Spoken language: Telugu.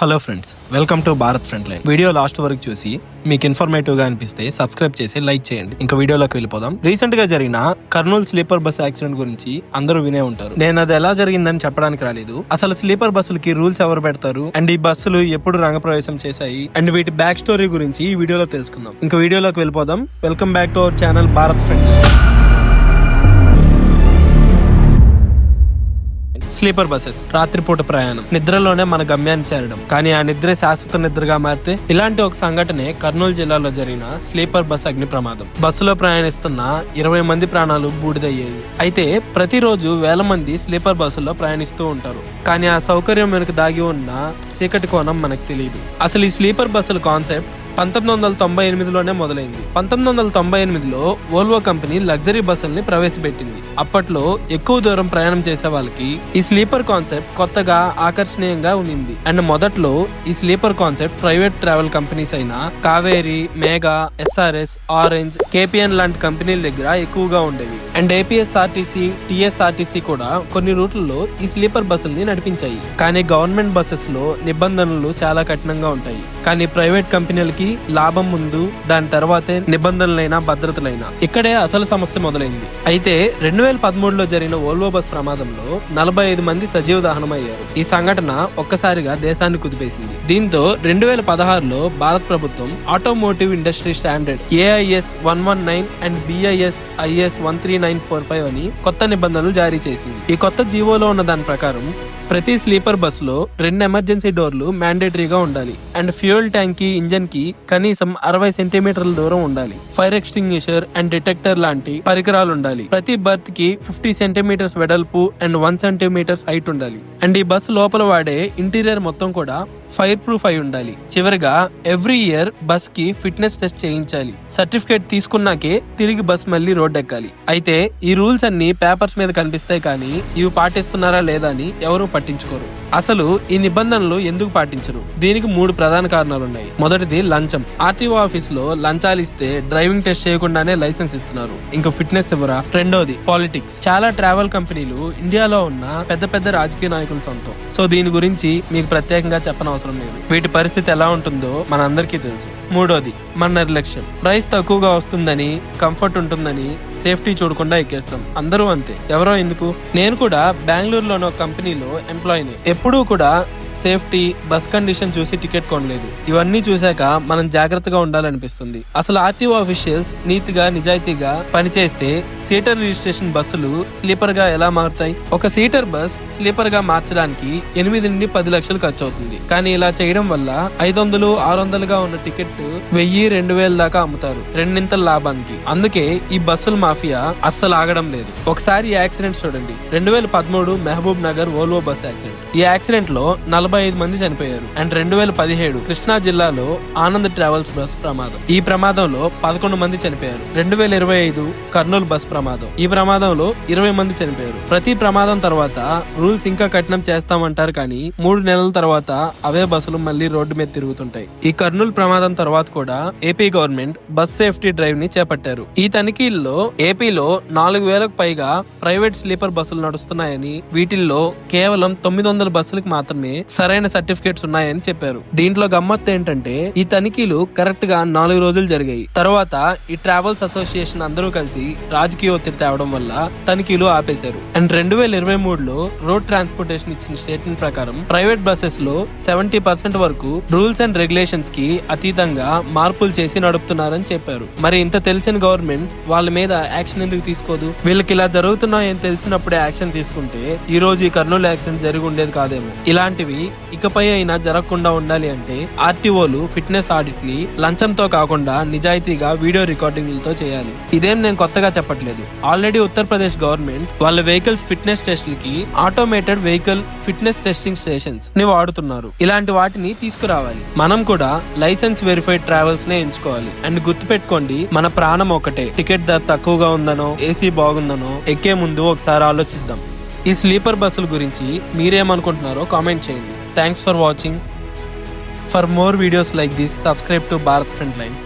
Hello friends welcome to Bharat front line. Video last వరకు చూసి మీకు ఇన్ఫర్మేటివ్గా అనిపిస్తే సబ్స్క్రైబ్ చేసి లైక్ చేయండి. ఇంకా వీడియోలోకి వెళ్ళిపోదాం. రీసెంట్గా జరిగిన కర్నూలు స్లీపర్ బస్ యాక్సిడెంట్ గురించి అందరూ వినే ఉంటారు. నేను అది ఎలా జరిగిందని చెప్పడానికి రాలేదు. అసలు స్లీపర్ బస్సులకి రూల్స్ ఎవరు పెడతారు? అండ్ ఈ బస్సులు ఎప్పుడు రంగప్రవేశం చేశాయి? అండ్ వీటి బ్యాక్ స్టోరీ గురించి ఈ వీడియోలో తెలుసుకుందాం. ఇంకా వీడియోలోకి వెళ్ళిపోదాం. Welcome back to our channel Bharat front sleeper buses రాత్రిపూట ప్రయాణం. నిద్రలోనే మన గమ్యాన్ని చేరడం. కానీ ఆ నిద్ర శాశ్వత నిద్రగా మారితే ఇలాంటి ఒక సంఘటనే కర్నూలు జిల్లాలో జరిగిన స్లీపర్ బస్ అగ్ని ప్రమాదం. బస్సులో ప్రయాణిస్తున్న ఇరవై మంది ప్రాణాలు బూడిదయ్యాయి. అయితే ప్రతిరోజు వేల మంది స్లీపర్ బస్సుల్లో ప్రయాణిస్తూ ఉంటారు. కానీ ఆ సౌకర్యం వెనుక దాగి ఉన్న చీకటి కోణం మనకు తెలియదు అసలు ఈ స్లీపర్ బస్సుల కాన్సెప్ట్ పంతొమ్మిది వందల తొంభై ఎనిమిదిలోనే మొదలైంది. పంతొమ్మిది వందల తొంభై ఎనిమిదిలో ఓల్వో కంపెనీ లగ్జరీ బస్సుల్ని ప్రవేశపెట్టింది. అప్పట్లో ఎక్కువ దూరం ప్రయాణం చేసే వాళ్ళకి ఈ స్లీపర్ కాన్సెప్ట్ కొత్తగా ఆకర్షణీయంగా ఉండింది. అండ్ మొదట్లో ఈ sleeper concept private travel companies అయిన Kaveri Megha SRS orange KPN లాంటి కంపెనీల దగ్గర ఎక్కువగా ఉండేవి. అండ్ ఏపీఎస్ఆర్టీసీ టీఎస్ఆర్టీసీ కూడా కొన్ని రూట్లలో ఈ స్లీపర్ బస్సుల్ని నడిపించాయి. కానీ గవర్నమెంట్ బస్సెస్లో నిబంధనలు చాలా కఠినంగా ఉంటాయి. కానీ ప్రైవేట్ కంపెనీలకి లాభం ముందు దాని తర్వాతే నిబంధనలైన భద్రతలైనా. ఇక్కడే అసలు సమస్య మొదలైంది. అయితే రెండు వేల పదమూడులో జరిగిన ఓల్వో బస్ ప్రమాదంలో నలభై ఐదు మంది సజీవ దహనం అయ్యారు ఈ సంఘటన ఒక్కసారిగా దేశాన్ని కుదిపేసింది. దీంతో రెండు వేల పదహారులో భారత ప్రభుత్వం automotive industry standard AIS one one nine and BIS IS one three nine nine four five అని కొత్త నిబంధనలు జారీ చేసింది. ఈ కొత్త జీవోలో ఉన్న దాని ప్రకారం ప్రతి స్లీపర్ బస్లో రెండు ఎమర్జెన్సీ డోర్లు మ్యాండేటరీగా ఉండాలి. అండ్ ఫ్యూయల్ ట్యాంక్కి ఇంజన్కి కనీసం అరవై సెంటీమీటర్ల దూరం ఉండాలి. ఫైర్ ఎక్స్టింగ్విషర్ అండ్ డిటెక్టర్ లాంటి పరికరాలు ఉండాలి. ప్రతి బర్త్కి ఫిఫ్టీ సెంటీమీటర్స్ వెడల్పు అండ్ వన్ సెంటీమీటర్స్ హైట్ ఉండాలి. అండ్ ఈ బస్ లోపల వాడే ఇంటీరియర్ మొత్తం కూడా ఫైర్ ప్రూఫ్ అయి ఉండాలి. చివరిగా ఎవ్రీ ఇయర్ బస్కి ఫిట్నెస్ టెస్ట్ చేయించాలి. సర్టిఫికేట్ తీసుకున్నాకే తిరిగి బస్ మళ్ళీ రోడ్ ఎక్కాలి అయితే ఈ రూల్స్ అన్ని పేపర్స్ మీద కనిపిస్తాయి కానీ ఇవి పాటిస్తున్నారా లేదా అని ఎవరూ పట్టించుకోరు. అసలు ఈ నిబంధనలు ఎందుకు పాటించరు? దీనికి మూడు ప్రధాన కారణాలు ఉన్నాయి మొదటిది లంచం. ఆర్టీఓ ఆఫీస్లో లంచాలు ఇస్తే డ్రైవింగ్ టెస్ట్ చేయకుండానే లైసెన్స్ ఇస్తున్నారు. ఇంకా ఫిట్నెస్ ఇవ్వరా రెండోది పాలిటిక్స్. చాలా ట్రావెల్ కంపెనీలు ఇండియాలో ఉన్న పెద్ద పెద్ద రాజకీయ నాయకుల సొంతం. సో దీని గురించి మీకు ప్రత్యేకంగా చెప్పనవసరం లేదు. వీటి పరిస్థితి ఎలా ఉంటుందో మన అందరికీ తెలుసు. మూడోది మన నిర్లక్ష్యం. ప్రైస్ తక్కువగా వస్తుందని కంఫర్ట్ ఉంటుందని సేఫ్టీ చూడకుండా ఎక్కేస్తాం. అందరూ అంతే. ఎవరో ఎందుకు? నేను కూడా బెంగళూరులోని ఒక కంపెనీలో ఎంప్లాయీని. ఎప్పుడూ కూడా సేఫ్టీ బస్ కండిషన్ చూసి టికెట్ కొనలేదు. ఇవన్నీ చూశాక మనం జాగ్రత్తగా ఉండాలనిపిస్తుంది. అసలు ఆర్టీఓ అఫీషియల్స్ నీతిగా నిజాయితీగా పనిచేస్తే సీటర్ రిజిస్ట్రేషన్ బస్సులు స్లీపర్గా ఎలా మారుతాయి? ఒక సీటర్ బస్ స్లీపర్గా మార్చడానికి ఎనిమిది నుండి పది లక్షలు ఖర్చు అవుతుంది కానీ ఇలా చేయడం వల్ల ఐదు వందలు ఆరు వందలుగా ఉన్న టికెట్ వెయ్యి రెండు వేల దాకా అమ్ముతారు. రెండింతల లాభానికి. అందుకే ఈ బస్సుల మాఫియా అస్సలు ఆగడం లేదు. ఒకసారి యాక్సిడెంట్ చూడండి. రెండు వేల పదమూడు Mahabub Nagar Volvo bus accident. ఈ యాక్సిడెంట్లో నలభై ఐదు మంది చనిపోయారు. అండ్ రెండు వేల పదిహేడు కృష్ణా జిల్లాలో ఆనంద్ ట్రావెల్స్ బస్ ప్రమాదం. ఈ ప్రమాదంలో పదకొండు మంది చనిపోయారు. రెండు వేల ఇరవై ఐదు కర్నూలు బస్ ప్రమాదం. ఈ ప్రమాదంలో ఇరవై మంది చనిపోయారు. ప్రతి ప్రమాదం తర్వాత రూల్స్ ఇంకా కఠినం చేస్తామంటారు కానీ మూడు నెలల తర్వాత అవే బస్సులు మళ్ళీ రోడ్డు మీద తిరుగుతుంటాయి. ఈ కర్నూలు ప్రమాదం తర్వాత కూడా ఏపీ గవర్నమెంట్ బస్ సేఫ్టీ డ్రైవ్ని చేపట్టారు. ఈ తనిఖీల్లో ఏపీలో నాలుగు వేలకు పైగా ప్రైవేట్ స్లీపర్ బస్సులు నడుస్తున్నాయని వీటిల్లో కేవలం తొమ్మిది వందల బస్సులకు మాత్రమే సరైన సర్టిఫికేట్స్ ఉన్నాయని చెప్పారు. దీంట్లో గమ్మత్తు ఏంటంటే ఈ తనిఖీలు కరెక్ట్గా నాలుగు రోజులు జరిగాయి. తర్వాత ఈ ట్రావెల్స్ అసోసియేషన్ అందరూ కలిసి రాజకీయ ఒత్తిడి తేవడం వల్ల తనిఖీలు ఆపేశారు. అండ్ రెండు వేల ఇరవై మూడులో రోడ్ ట్రాన్స్పోర్టేషన్ ఇచ్చిన స్టేట్మెంట్ ప్రకారం ప్రైవేట్ బస్సెస్లో సెవెంటీ పర్సెంట్ వరకు రూల్స్ అండ్ రెగ్యులేషన్స్కి అతీతంగా మార్పులు చేసి నడుపుతున్నారని చెప్పారు. మరి ఇంత తెలిసిన గవర్నమెంట్ వాళ్ళ మీద యాక్షన్ ఎందుకు తీసుకోదు? వీళ్ళకి ఇలా జరుగుతున్నాయని తెలిసినప్పుడే యాక్షన్ తీసుకుంటే ఈ రోజు ఈ కర్నూలు యాక్సిడెంట్ జరిగి ఉండేది కాదేమో. ఇలాంటివి ఇలాంటివి ఇకపై అయినా జరగకుండా ఉండాలి అంటే ఆర్టీఓలు ఫిట్నెస్ ఆడిట్ని లంచంతో కాకుండా నిజాయితీగా వీడియో రికార్డింగ్లతో చేయాలి. ఇదేం నేను కొత్తగా చెప్పట్లేదు. ఆల్రెడీ ఉత్తరప్రదేశ్ గవర్నమెంట్ వాళ్ళ vehicles fitness టెస్ట్లకి automated vehicle fitness testing స్టేషన్స్ని వాడుతున్నారు. ఇలాంటి వాటిని తీసుకురావాలి. మనం కూడా లైసెన్స్ వెరిఫైడ్ ట్రావెల్స్ నే ఎంచుకోవాలి. అండ్ గుర్తుపెట్టుకోండి మన ప్రాణం ఒకటే టికెట్ ధర తక్కువగా ఉందనో ఏసీ బాగుందనో ఎక్కే ముందు ఒకసారి ఆలోచిద్దాం. ఈ స్లీపర్ బస్సుల గురించి మీరేమనుకుంటున్నారో కామెంట్ చేయండి. Thanks for watching for more videos like this subscribe to Bharat front line